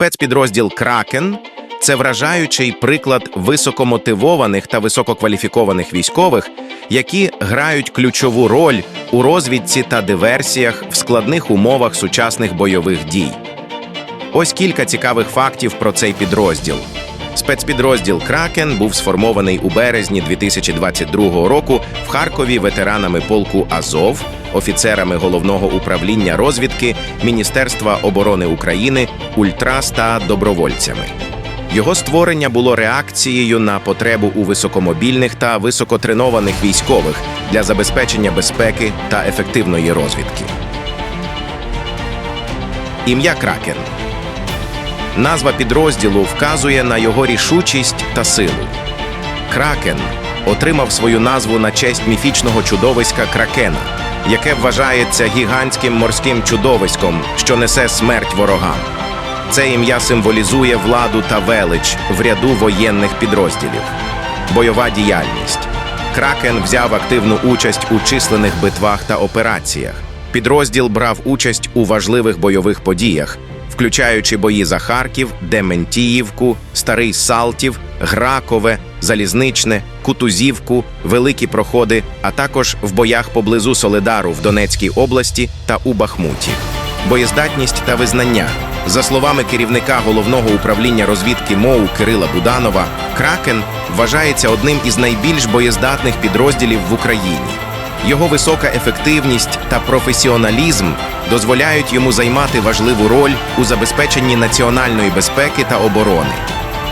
Спецпідрозділ Кракен це вражаючий приклад високомотивованих та висококваліфікованих військових, які грають ключову роль у розвідці та диверсіях в складних умовах сучасних бойових дій. Ось кілька цікавих фактів про цей підрозділ. Спецпідрозділ Кракен був сформований у березні 2022 року в Харкові ветеранами полку Азов, офіцерами головного управління розвідки Міністерства оборони України, ультрас та добровольцями. Його створення було реакцією на потребу у високомобільних та високотренованих військових для забезпечення безпеки та ефективної розвідки. Ім'я Кракен. Назва підрозділу вказує на його рішучість та силу. Кракен отримав свою назву на честь міфічного чудовиська Кракена, яке вважається гігантським морським чудовиськом, що несе смерть ворогам. Це ім'я символізує владу та велич в ряду воєнних підрозділів. Бойова діяльність. Кракен взяв активну участь у численних битвах та операціях. Підрозділ брав участь у важливих бойових подіях, включаючи бої за Харків, Дементіївку, Старий Салтів, Гракове, Залізничне, Кутузівку, Великі Проходи, а також в боях поблизу Соледару в Донецькій області та у Бахмуті. Боєздатність та визнання. За словами керівника головного управління розвідки МОУ Кирила Буданова, Кракен вважається одним із найбільш боєздатних підрозділів в Україні. Його висока ефективність та професіоналізм дозволяють йому займати важливу роль у забезпеченні національної безпеки та оборони.